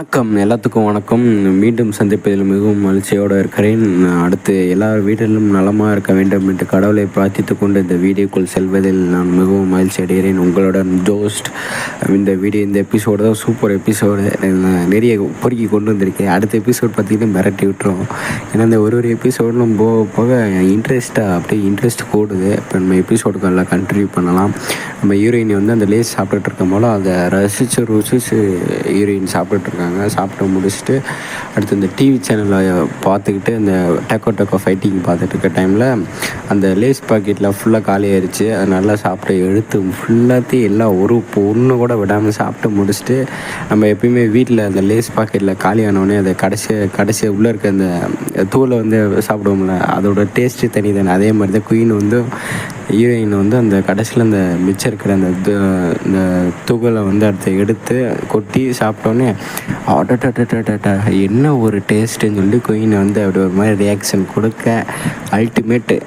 வணக்கம். எல்லாத்துக்கும் வணக்கம். மீண்டும் சந்திப்பதில் மிகவும் மகிழ்ச்சியோடு இருக்கிறேன். அடுத்து எல்லார் வீட்டிலும் நலமாக இருக்க வேண்டும் என்று கடவுளை பிரார்த்தித்து கொண்டு இந்த வீடியோக்குள் செல்வதில் நான் மிகவும் மகிழ்ச்சி அடைகிறேன். உங்களுடன் ஜோஸ்ட் இந்த வீடியோ இந்த எபிசோடு தான் சூப்பர் எபிசோடு. நிறைய பொறுக்கி கொண்டு வந்திருக்கேன். அடுத்த எபிசோட் பார்த்திங்கன்னா மிரட்டி விட்டுரும். ஏன்னா இந்த ஒரு ஒரு எபிசோடும் போக போக இன்ட்ரெஸ்ட்டாக அப்படியே இன்ட்ரெஸ்ட் கூடுது. இப்போ நம்ம எபிசோடுக்கு எல்லாம் கண்டினியூ பண்ணலாம். நம்ம ஹீரோயின் வந்து அந்த லேஸ் சாப்பிட்டுட்டு இருக்கும் போல அதை ரசித்து ருசிச்சு ஹீரோயின் சாப்பிட்டுட்டு இருக்காங்க. சாப்பிட்டு முடிச்சுட்டு அடுத்து இந்த டிவி சேனலில் பார்த்துக்கிட்டு இந்த டக்கோ டக்கோ ஃபைட்டிங் பார்த்துட்டு இருக்க டைமில் அந்த லேஸ் பாக்கெட்டில் ஃபுல்லாக காலி ஆயிடுச்சு அது நல்லா சாப்பிட்டு எடுத்து ஃபுல்லாத்தையும் எல்லாம் ஒரு பொண்ணு கூட விடாமல் சாப்பிட்டு முடிச்சுட்டு நம்ம எப்பயுமே வீட்டில் அந்த லேஸ் பாக்கெட்டில் காலியானோடனே அதை கடைசி கடைசி உள்ளே இருக்க அந்த தூளை வந்து சாப்பிடுவோம்ல அதோட டேஸ்ட்டு தனி தானே அதே மாதிரி தான் குயின் வந்து ஹீரோயின் வந்து அந்த கடைசியில் அந்த மிச்சம் இருக்கிற அந்த இந்த துகளை வந்து அடுத்து எடுத்து கொட்டி சாப்பிட்டோன்னே அடடடடடடா என்ன ஒரு டேஸ்ட்டுன்னு சொல்லி குயின் வந்து அப்படி ஒரு மாதிரி ரியாக்ஷன் கொடுக்க அல்டிமேட்டு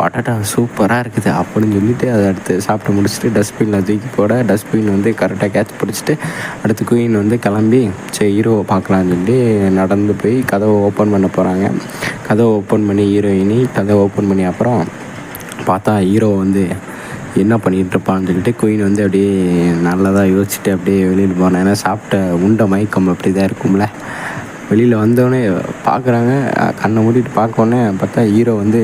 அடட்டா சூப்பராக இருக்குது அப்படின்னு சொல்லிட்டு அதை அடுத்து சாப்பிட்டு முடிச்சுட்டு டஸ்ட்பினில் தூக்கி போட டஸ்ட்பின் வந்து கரெக்டாக கேட்ச் பிடிச்சிட்டு அடுத்து குயின் வந்து கிளம்பி சரி ஹீரோவை பார்க்கலான்னு சொல்லி நடந்து போய் கதவை ஓப்பன் பண்ண போகிறாங்க கதவை ஓப்பன் பண்ணி ஹீரோயினி கதவை ஓப்பன் பண்ணி அப்புறம் பார்த்தா ஹீரோ வந்து என்ன பண்ணிகிட்டு இருப்பான்னு சொல்லிட்டு குயின் வந்து அப்படியே நல்லதாக யோசிச்சுட்டு அப்படியே வெளியில் போனேன். ஏன்னா சாப்பிட்ட உண்ட மயக்கம் அப்படி தான் இருக்கும்ல. வெளியில் வந்தோடனே பார்க்குறாங்க. கண்ணை மூடிட்டு பார்க்கோன்னே பார்த்தா ஹீரோ வந்து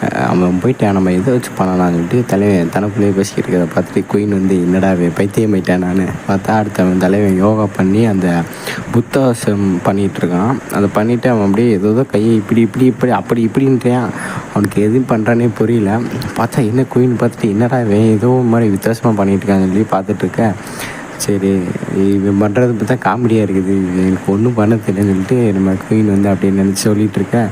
அவன் போயிட்டான் நம்ம எதை வச்சு பண்ணலாம்னு சொல்லிட்டு தலைவன் தனக்குள்ளேயே பேசிக்கிட்டு இருக்கிறத பார்த்துட்டு குயின் வந்து என்னடா பைத்தியம் ஆயிட்டேன் நான்? பார்த்தா அடுத்தவன் தலைவன் யோகா பண்ணி அந்த புத்தாசம் பண்ணிகிட்டு இருக்கான். அதை பண்ணிவிட்டு அவன் அப்படியே ஏதோ கையை இப்படி இப்படி இப்படி அப்படி இப்படின்றான். அவனுக்கு எதுவும் பண்ணுறானே புரியல. பார்த்தா என்ன குயின் பார்த்துட்டு என்னடா இவன் ஏதோ ஒரு மாதிரி வித்தியாசமாக பண்ணிகிட்டு இருக்கான்னு சொல்லி பார்த்துட்ருக்கேன் சரி இவன் பண்ணுறது பார்த்தா காமெடியாக இருக்குது. எனக்கு ஒன்றும் பண்ண தெரியலன்னு சொல்லிட்டு நம்ம குயின் வந்து அப்படியே நினச்சி சொல்லிட்டு இருக்கேன்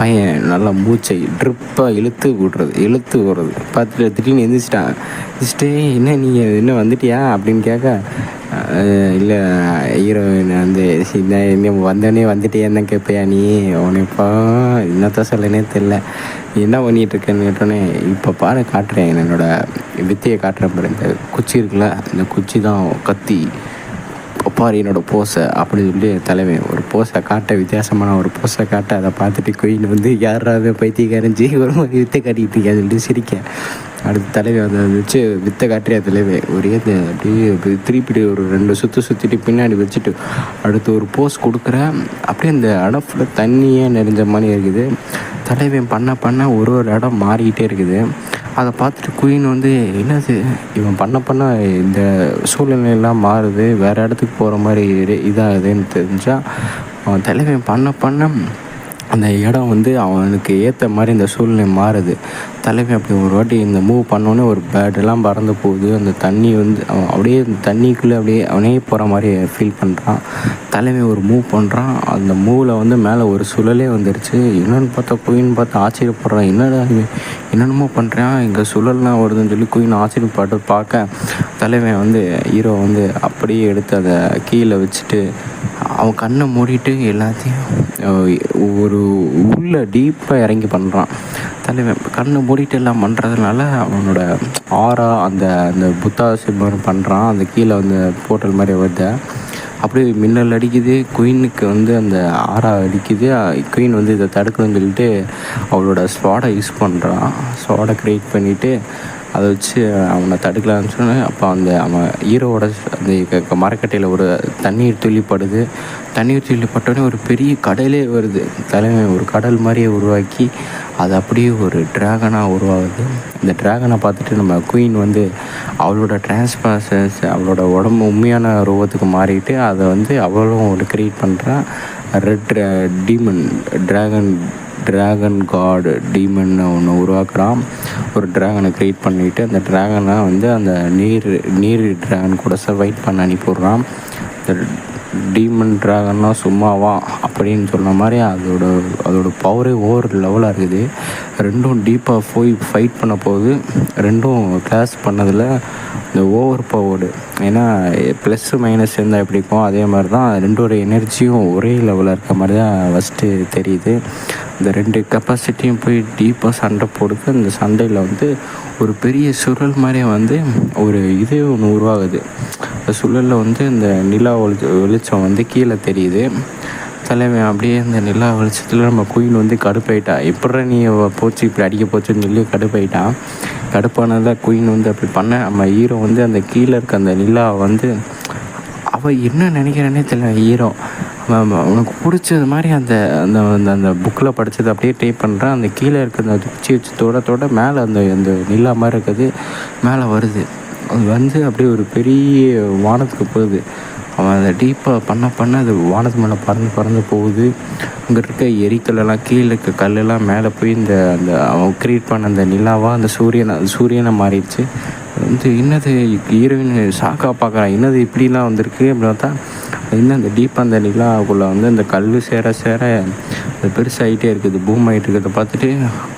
பையன் நல்லா மூச்சை ட்ரிப்பாக இழுத்து விட்றது இழுத்து விடுறது. பார்த்துட்டு திடீர்னு எந்திரிச்சிட்டான். எந்திரிச்சிட்டு என்ன நீங்கள் என்ன வந்துட்டியா? அப்படின்னு கேட்க இல்லை ஹீரோயின் வந்து இந்த வந்தோடனே வந்துட்டியா தான் கேட்பியா நீ? உனப்பா என்னத்தான் சொல்லனே தெரில நீ என்ன பண்ணிகிட்டு இருக்கேன்னு கேட்டோன்னே இப்போ பாரு காட்டுறேன். என்னோட வித்தையை காட்டுறேன் பாரு. இந்த குச்சி இருக்குல்ல இந்த குச்சி தான் கத்தி. பாரு என்னோட போஸை அப்படின்னு சொல்லி தலைவன் ஒரு போஸை காட்ட வித்தியாசமான ஒரு போஸை காட்ட அதை பார்த்துட்டு குயின் வந்து யாராவது பைத்தியக்காரஞ்சி ஒரு மாதிரி வித்தை காட்டிக்கிட்டு சொல்லிட்டு சிரிக்க. அடுத்து தலைவன் அதை வச்சு வித்தை காட்டுறியா தலைவன். ஒரே இந்த அப்படியே திருப்பிட்டு ஒரு ரெண்டு சுற்று சுற்றிட்டு பின்னாடி வச்சுட்டு அடுத்து ஒரு போஸ் கொடுக்குற அப்படியே அந்த இடம் ஃபுல்லாக தண்ணியே நிறைஞ்ச மாதிரி இருக்குது. தலைவன் பண்ண பண்ண ஒரு ஒரு இடம் மாறிக்கிட்டே இருக்குது. அதை பார்த்துட்டு குயின் வந்து என்னது? இவன் பண்ண பண்ண இந்த சூழ்நிலையெல்லாம் மாறுது. வேறு இடத்துக்கு போகிற மாதிரி இதாகுதுன்னு தெரிஞ்சால் அவன் தலைவன் பண்ண பண்ண அந்த இடம் வந்து அவனுக்கு ஏற்ற மாதிரி இந்த சூழ்நிலை மாறுது. தலைவன் அப்படி ஒரு வாட்டி இந்த மூவ் பண்ணோன்னே ஒரு பேர்டெல்லாம் பறந்து போகுது. அந்த தண்ணி வந்து அவன் அப்படியே அந்த தண்ணிக்குள்ளே அப்படியே அவனே போகிற மாதிரி ஃபீல் பண்ணுறான் தலைமை ஒரு மூவ் பண்ணுறான் அந்த மூவில் வந்து மேலே ஒரு சுழலே வந்துருச்சு. என்னென்னு பார்த்தா குயின்னு பார்த்து ஆச்சரியப்படுறான். என்னடா என்னென்னமோ பண்ணுறான் இங்கே சுழல்லாம் வருதுன்னு சொல்லி குயின் ஆச்சரியப்பட்டு பார்க்க தலைவன் வந்து ஹீரோ வந்து அப்படியே எடுத்து அதை கீழே வச்சுட்டு அவன் கண்ணை மூடிட்டு எல்லாத்தையும் ஒரு உள்ள டீப்பாக இறங்கி பண்ணுறான் தலைவன் கண்ணை மூடிட்டு எல்லாம் பண்ணுறதுனால அவனோட ஆறா அந்த அந்த புத்தா சிம்மன் பண்ணுறான் அந்த கீழே அந்த போட்டல் மாதிரி வருது. அப்படியே மின்னல் அடிக்குது. குயினுக்கு வந்து அந்த ஆறா அடிக்குது. குயின் வந்து இதை தடுக்கணும்னு சொல்லிட்டு அவளோட ஸ்வாடை யூஸ் பண்ணுறான் ஸ்வாடை க்ரியேட் பண்ணிவிட்டு அதை வச்சு அவனை தடுக்கலான்னு சொன்னேன். அப்போ அந்த அவன் ஹீரோவோட அந்த மரக்கட்டையில் ஒரு தண்ணீர் துள்ளிப்படுது தண்ணீர் துள்ளிப்பட்டோடனே ஒரு பெரிய கடலே வருது. தலைமை ஒரு கடல் மாதிரியே உருவாக்கி அது அப்படியே ஒரு ட்ராகனாக உருவாகுது. இந்த ட்ராகனை பார்த்துட்டு நம்ம குயின் வந்து அவளோட டிரான்ஸ்பாசஸ் அவளோட உடம்பு உண்மையான ரூபத்துக்கு மாறிட்டு அதை வந்து அவளும் ஒரு க்ரியேட் பண்ணுறான் ரெட் டீமன் ட்ராகன் டிராகன் காடு டீமன் ஒன்று உருவாக்குறான். ஒரு ட்ராகனை க்ரியேட் பண்ணிவிட்டு அந்த ட்ராகனை வந்து அந்த நீர் நீர் ட்ராகன் கூட சர்வைட் பண்ண அனுப்பிவிட்றான். இந்த டீமன் ட்ராகன்னா சும்மாவா அப்படின்னு சொன்ன மாதிரி அதோட அதோட பவரே ஓவர் லெவலாக இருக்குது. ரெண்டும் டீப்பாக போய் ஃபைட் பண்ண போது ரெண்டும் கிளாஸ் பண்ணதில் இந்த ஓவர் பவர்டு ஏன்னா ப்ளஸ்ஸு மைனஸ் இருந்தால் எப்படி இருக்கும்? அதே மாதிரி தான் ரெண்டோட எனர்ஜியும் ஒரே லெவலில் இருக்க மாதிரி தான் ஃபஸ்ட்டு தெரியுது. இந்த ரெண்டு கெப்பாசிட்டியும் போய் டீப்பாக சண்டை போடுது. அந்த சண்டையில் வந்து ஒரு பெரிய சுழல் மாதிரி வந்து ஒரு இது ஒன்று உருவாகுது. அந்த சுழலில் வந்து இந்த நிலா வெளி வெளிச்சம் வந்து கீழே தெரியுது. தலைவன் அப்படியே இந்த நிலா வெளிச்சத்தில் நம்ம குயின் வந்து கடுப்பாயிட்டா. எப்பட்றா நீ போச்சு இப்படி அடிக்க போச்சுன்னு சொல்லி கடுப்பாயிட்டான் கடுப்பானதில் குயின் வந்து அப்படி பண்ண நம்ம ஹீரோ வந்து அந்த கீழே இருக்க அந்த நிலா வந்து அவள் என்ன நினைக்கிறானே தெரியல ஹீரோ உனக்கு பிடிச்சது மாதிரி அந்த அந்த அந்த அந்த புக்கில் படித்தது அப்படியே டைப் பண்ணுறான் அந்த கீழே இருக்க அந்த குச்சி வச்சு தொட தொட மேலே அந்த அந்த நிலா மாதிரி இருக்கிறது மேலே வருது. அது வந்து அப்படியே ஒரு பெரிய வானத்துக்கு போகுது. அவன் அதை டீப்பாக பண்ண பண்ண அது வானத்து மேலே பறந்து பறந்து போகுது. அங்கே இருக்க எரிக்கல்லாம் கீழே இருக்க கல்லெல்லாம் மேலே போய் இந்த அந்த அவன் க்ரியேட் பண்ண அந்த நிலாவாக அந்த சூரியனை சூரியனை மாறிடுச்சு. வந்து என்னது ஹீரோயின் ஷாக்காக பார்க்குறான். என்னது இப்படிலாம் வந்திருக்கு அப்படின்னு பார்த்தா இன்னும் அந்த டீப்பாக அந்த நிலாவுக்குள்ளே வந்து அந்த கல் சேர சேர அது பெருசாகிட்டே இருக்குது பூம் ஆகிட்டு இருக்கிறத பார்த்துட்டு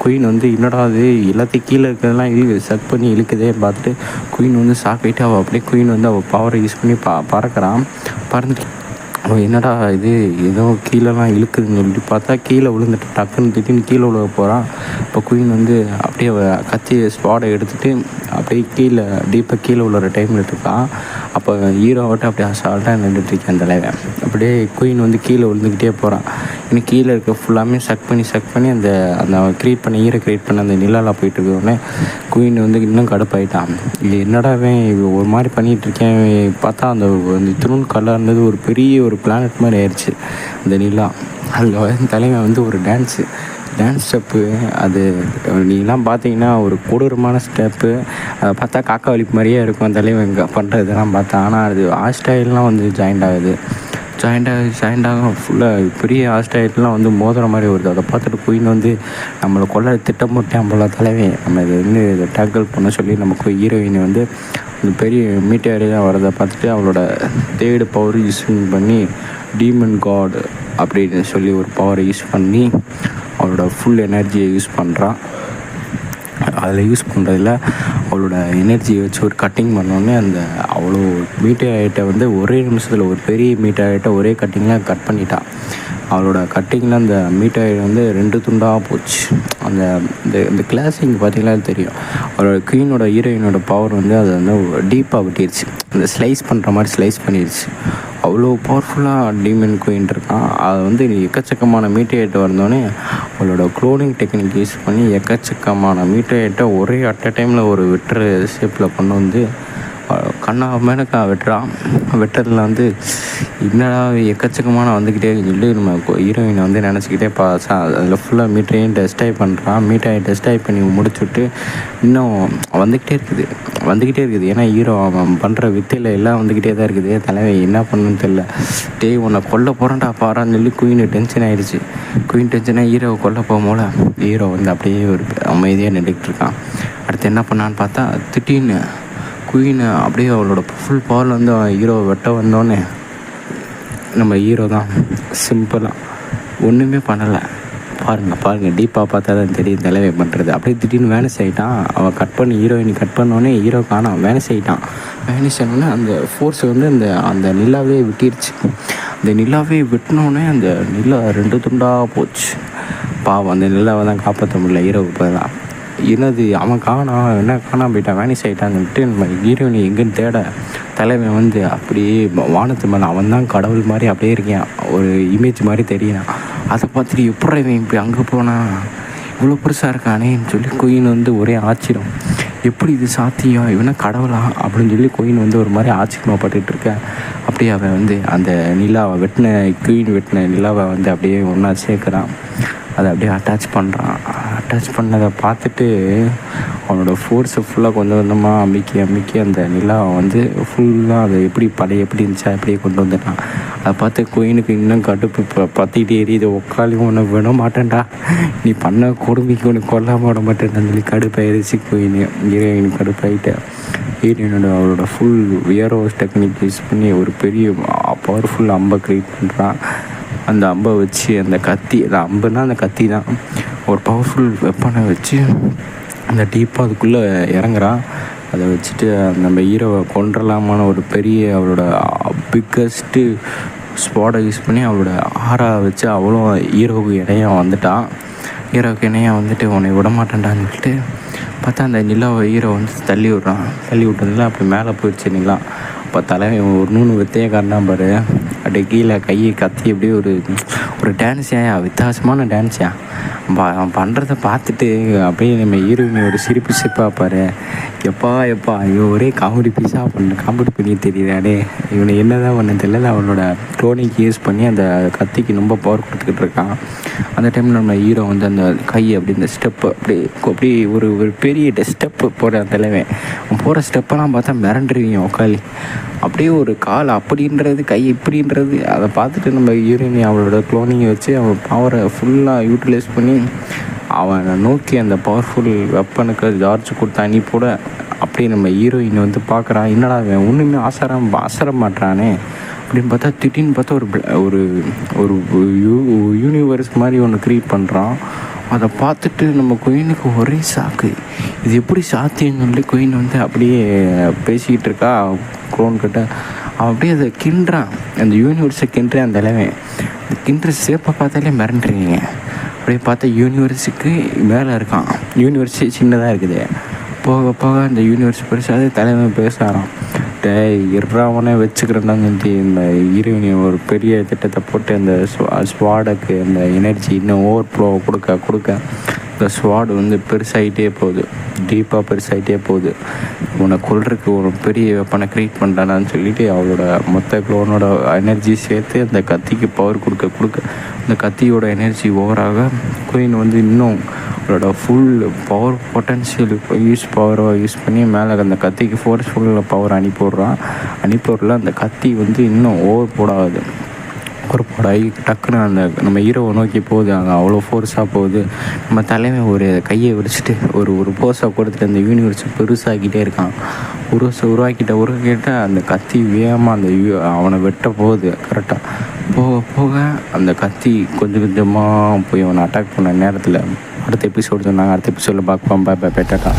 குயின் வந்து என்னடா அது எல்லாத்தையும் கீழே இருக்கிறதெல்லாம் இழு சக் பண்ணி இழுக்குதே பார்த்துட்டு குயின் வந்து சாப்பிட்டு அவள் அப்படியே குயின் வந்து அவள் பவரை யூஸ் பண்ணி பா பறக்கிறான். பறந்துட்டு அவள் என்னடா இது ஏதோ கீழெல்லாம் இழுக்குதுன்னு சொல்லிட்டு பார்த்தா கீழே விழுந்துட்டு டக்குன்னு திடீர்னு கீழே விழுக போகிறான் இப்போ குயின் வந்து அப்படியே கத்தி ஸ்பாடை எடுத்துகிட்டு அப்படியே கீழே டீப்பாக கீழே விழுற டைமில் இருக்கான். அப்போ ஹீரோவட்ட அப்படியே அசால்ட்டாக நின்றுட்டுருக்கேன் அந்த தலைவன் அப்படியே குயின் வந்து கீழே விழுந்துக்கிட்டே போகிறான் இன்னும் கீழே இருக்க ஃபுல்லாமே சக் பண்ணி சக் பண்ணி அந்த அந்த க்ரியேட் பண்ண ஹீரோ க்ரியேட் பண்ண அந்த நிலாவில் போயிட்டு இருக்கோடனே குயின் வந்து இன்னும் கடுப்பாயிட்டான். இது என்னடாவே ஒரு மாதிரி பண்ணிகிட்டு இருக்கேன். பார்த்தா அந்த அந்த திருண் கல்லாக இருந்தது ஒரு பெரிய ஒரு பிளானட் மாதிரி ஆயிடுச்சு அந்த நிலா. அதில் தலைமை தலைவன் வந்து ஒரு டான்ஸு டான்ஸ் ஸ்டெப்பு அது நீலாம் பார்த்தீங்கன்னா ஒரு கொடூரமான ஸ்டெப்பு அதை பார்த்தா காக்கா வலிப்பு மாதிரியே இருக்கும் தலைவன் இங்கே பண்ணுறதெல்லாம் பார்த்தா. ஆனால் அது ஆஸ்டைல்லாம் வந்து ஜாயிண்ட் ஆகுது. ஜாயிண்ட் ஆகுது ஜாயிண்ட் ஆகும் ஃபுல்லாக பெரிய ஆஸ்டைல்லாம் வந்து மோதுற மாதிரி வருது. அதை பார்த்துட்டு குயின் வந்து நம்மளை கொள்ள திட்டம் போட்டேன் போல தலைவன் நம்ம இதை வந்து இதை டேக்கிள் பண்ண சொல்லி நமக்கு ஹீரோயின் வந்து இந்த பெரிய மீட்டியாரியாக வரதை பார்த்துட்டு அவளோட தேர்டு பவர் யூஸ் பண்ணி டீமன் காட் அப்படின்னு சொல்லி ஒரு பவரை யூஸ் பண்ணி அவளோட ஃபுல் எனர்ஜியை யூஸ் பண்ணுறான் அதில் யூஸ் பண்ணுறதுல அவளோட எனர்ஜியை வச்சு ஒரு கட்டிங் பண்ணோடனே அந்த அவ்வளோ மீட்டர் வந்து ஒரே நிமிஷத்தில் ஒரு பெரிய மீட்டர் ஒரே கட்டிங்கில் கட் பண்ணிட்டான் அவளோட கட்டிங்கில் அந்த மீட்டர் வந்து ரெண்டு துண்டாக போச்சு. அந்த இந்த இந்த கிளாஸிங் பார்த்தீங்கன்னா தெரியும். அவரோட குயினோட ஹீரோயினோட பவர் வந்து அதை வந்து டீப்பாக விட்டிருச்சு. அந்த ஸ்லைஸ் பண்ணுற மாதிரி ஸ்லைஸ் பண்ணிடுச்சு அவ்வளோ பவர்ஃபுல்லாக டீமன் குயின் இருக்கான். அதை வந்து எக்கச்சக்கமான மீட்டேட் வந்தோடனே அவளோட க்ளோனிங் டெக்னிக் யூஸ் பண்ணி எக்கச்சக்கமான மீட்டேட்டை ஒரே அட் அ டைமில் ஒரு வெட்டுற ஷேப்பில் கொண்டு வந்து கண்ணா மேனக்கா வெட்டுறான். வெட்டுறதுல வந்து என்னடா எக்கச்சக்கமான வந்துக்கிட்டே சொல்லி நம்ம ஹீரோயினை வந்து நினச்சிக்கிட்டே பா அதில் ஃபுல்லாக மீட்டரையும் டெஸ்டாய் பண்ணுறான் மீட்டரை டெஸ்டாய் பண்ணி முடிச்சுட்டு இன்னும் வந்துக்கிட்டே இருக்குது. வந்துக்கிட்டே இருக்குது. ஏன்னா ஹீரோ அவன் பண்ணுற வித்தையில் எல்லாம் வந்துக்கிட்டே தான் இருக்குது. தலைவன் என்ன பண்ணுன்னு தெரில டேய் உன்னை கொல்ல போகிறான்டா பாரான்னு சொல்லி குயின் டென்ஷன் ஆகிடுச்சு குயின் டென்ஷனாக ஹீரோவை கொல்ல போகும்போல ஹீரோ வந்து அப்படியே ஒரு அமைதியாக நின்றுக்கிட்டு இருக்கான். அடுத்து என்ன பண்ணான்னு பார்த்தா திட்டின்னு குயின் அப்படியே அவளோட ஃபுல் பவர் வந்து ஹீரோவை வெட்ட வந்தோடனே நம்ம ஹீரோ தான். சிம்பிளாக ஒன்றுமே பண்ணலை. பாருங்கள் பாருங்கள் டீப்பாக பார்த்தா தான் தெரியும் தலைவை பண்ணுறது அப்படியே திடீர்னு வேலை செய்யிட்டான் அவன் கட் பண்ணி ஹீரோயின் கட் பண்ணோடனே ஹீரோ காணாம் வேலை செய்யிட்டான் வேலை செய்யணுன்னே அந்த ஃபோர்ஸ் வந்து அந்த அந்த நிலாவே விட்டிருச்சு. அந்த நிலாவே விட்டினோடனே அந்த நிலா ரெண்டு துண்டாக போச்சு. பாவம் அந்த நிலாவை தான் காப்பாற்ற முடியல ஹீரோவுக்கு தான் என்னது அவன் காணா என்ன காணாம போயிட்டான் வேனிஸ் ஆகிட்டான்னுட்டு நம்ம ஹீரோயினி எங்கேன்னு தேட தலைவன் வந்து அப்படியே வானத்து மேலே அவன் தான் கடவுள் மாதிரி அப்படியே இருக்கேன். ஒரு இமேஜ் மாதிரி தெரியான் அதை பார்த்துட்டு எப்படி இவன் இப்படி அங்கே போனான் இவ்வளோ பெருசாக இருக்கானேன்னு சொல்லி குயின் வந்து ஒரே ஆச்சரியம். எப்படி இது சாத்தியம்? இவனா கடவுளா? அப்படின்னு சொல்லி குயின் வந்து ஒரு மாதிரி ஆச்சரியமாகப்பட்டுட்டு இருக்கேன் அப்படியே அவன் வந்து அந்த நிலாவை வெட்டின குயின் வெட்டின நிலாவை வந்து அப்படியே ஒன்றா சேர்க்குறான். அதை அப்படியே அட்டாச் பண்ணுறான் அட்டாச் பண்ணதை பார்த்துட்டு அவனோட ஃபோர்ஸை ஃபுல்லாக கொஞ்சம் கொஞ்சமாக அமுக்கி அமுக்கி அந்த நிலா வந்து ஃபுல்லாக அதை எப்படி பழைய எப்படி இருந்துச்சா அப்படியே கொண்டு வந்துட்டான். அதை பார்த்து குயினுக்கு இன்னும் கடுப்பு இப்போ பற்றிக்கிட்டே எரியுது. உக்காலி உன்னை விட மாட்டேன்டா நீ பண்ண கொடுமைக்கு உனக்கு கொல்லாமல் விட மாட்டேன்டான்னு சொல்லி கடுப்பாயிருச்சு குயின் ஹீரோயின் கடுப்பாயிட்டேன் ஹீரோயினோட அவரோட ஃபுல் வியரோஸ் டெக்னிக் யூஸ் பண்ணி ஒரு பெரிய பவர்ஃபுல் அம்பை க்ரியேட் பண்ணுறான் அந்த அம்பை வச்சு அந்த கத்தி அந்த அம்புனா அந்த கத்தி தான் ஒரு பவர்ஃபுல் வெப்பனை வச்சு அந்த டீப்பாக அதுக்குள்ளே இறங்குறான். அதை வச்சுட்டு நம்ம ஹீரோவை கொன்றலாமான ஒரு பெரிய அவரோட பிக்கஸ்ட்டு ஸ்பாடை யூஸ் பண்ணி அவரோட ஆறா வச்சு அவ்வளோ ஹீரோவுக்கு இணையாக வந்துட்டான். ஹீரோவுக்கு இணையாக வந்துட்டு உன்னை விடமாட்டேன்டான்னு சொல்லிட்டு பார்த்தா அந்த நிலாவை ஹீரோ வந்து தள்ளி விட்றான். தள்ளி விட்டதுல அப்படி மேலே போயிடுச்சு நிலா. அப்போ தலைவன் ஒரு நூறு வித்தையை காட்டினான் பாரு. அப்படியே கீழே கையை கத்தி அப்படியே ஒரு ஒரு டான்ஸியா வித்தியாசமான டான்ஸியா அவன் பண்ணுறத பார்த்துட்டு அப்படியே நம்ம ஹீரோயினி ஒரு சிரிப்பு சிரிப்பாக பாரு. எப்பா எப்பா இவன் ஒரே காமெடி பீஸாக பண்ண காமெடி பண்ணி தெரியுறாடே இவனை என்ன தான் பண்ண தெரியல அவனோட டோனிக்கு யூஸ் பண்ணி அந்த கத்திக்கு ரொம்ப பவர் கொடுத்துக்கிட்டு இருக்கான். அந்த டைமில் நம்ம ஹீரோ வந்து அந்த கை அப்படி இந்த ஸ்டெப்பு அப்படி அப்படி ஒரு ஒரு பெரிய ஸ்டெப்பு போகிற தலைவன் அவன் போகிற ஸ்டெப்பெல்லாம் பார்த்தா மிரண்டுருவீங்க உக்காளி. அப்படியே ஒரு கால் அப்படின்றது கை இப்படின்றது அதை பார்த்துட்டு நம்ம ஹீரோயினி அவளோட க்ளோனிங்கை வச்சு அவன் பவரை ஃபுல்லாக யூட்டிலைஸ் பண்ணி அவனை நோக்கி அந்த பவர்ஃபுல் வெப்பனுக்கு ஜார்ஜ் கொடுத்த கூட அப்படியே நம்ம ஹீரோயின் வந்து பார்க்குறான். என்னடா அவன் ஒன்றுமே ஆசரம் ஆசர மாட்டானே அப்படின்னு பார்த்தா திடீர்னு பார்த்தா ஒரு ஒரு ஒரு யூ யூனிவர்ஸ் மாதிரி ஒன்று க்ரியேட் பண்ணுறான் அதை பார்த்துட்டு நம்ம குயினுக்கு ஒரே சாக்கு இது எப்படி சாத்தியம்னு சொல்லி குயின் வந்து அப்படியே பேசிக்கிட்டு இருக்கா. க்ளோன் கிட்ட. அவன் அப்படியே அதை கிண்டுறான். அந்த யூனிவர்ஸை கிண்டுறேன் அந்த தலைவன் அந்த கிண்டுற சேப்பை பார்த்தாலே மிரண்டுறீங்க. அப்படியே பார்த்தா யூனிவர்ஸுக்கு மேலே இருக்கான். யூனிவர்ஸ் சின்னதாக இருக்குது. போக போக அந்த யூனிவர்ஸ் பெருசாக தலைமை பேசாராம் டேய் இறாவனே வச்சுக்கிறேன்டான்னு சொல்லி இந்த இருவினி ஒரு பெரிய திட்டத்தை போட்டு அந்த ஸ்வாடக்கு அந்த எனர்ஜி இன்னும் ஓவர் ஃப்ளோ கொடுக்க கொடுக்க. இந்த ஸ்வாடு வந்து பெருசாகிட்டே போகுது. டீப்பாக பெருசாகிட்டே போகுது. உன்னை கொல்றதுக்கு ஒரு பெரிய வெப்பனை க்ரியேட் பண்ணிட்டானான்னு சொல்லிட்டு அவளோட மொத்த க்ளோனோட எனர்ஜி சேர்த்து அந்த கத்திக்கு பவர் கொடுக்க கொடுக்க அந்த கத்தியோட எனர்ஜி ஓவராக குயின் வந்து இன்னும் அவளோட ஃபுல் பவர் பொட்டன்ஷியல் யூஸ் பவரை யூஸ் பண்ணி மேலே அந்த கத்திக்கு ஃபோர்ஸ்ஃபுல்லாக பவர் அனுப்பி அனுப்பிவிடல அந்த கத்தி வந்து இன்னும் ஓவர் போடாது. ஒரு படாகி டக்குன்னு அந்த நம்ம ஹீரோவை நோக்கி போகுது. அங்கே அவ்வளோ ஃபோர்ஸாக போகுது. நம்ம தலைவன் ஒரு கையை விரிச்சிட்டு ஒரு ஒரு போஸை கொடுத்துட்டு அந்த யூனிவர்ஸை பெருசாகிட்டே இருக்கான். உருவசை உருவாக்கிட்ட உருவாக்கிட்ட அந்த கத்தி வேகமாக அந்த யூ- அவனை வெட்ட போகுது. கரெக்டாக போக போக அந்த கத்தி கொஞ்சம் கொஞ்சமாக போய் அவனை அட்டாக் பண்ண நேரத்தில் அடுத்த எபிசோடு சொன்னாங்க. அடுத்த எபிசோடில் பார்க்கலாம் பாய் பாய் பெட்டாட்டா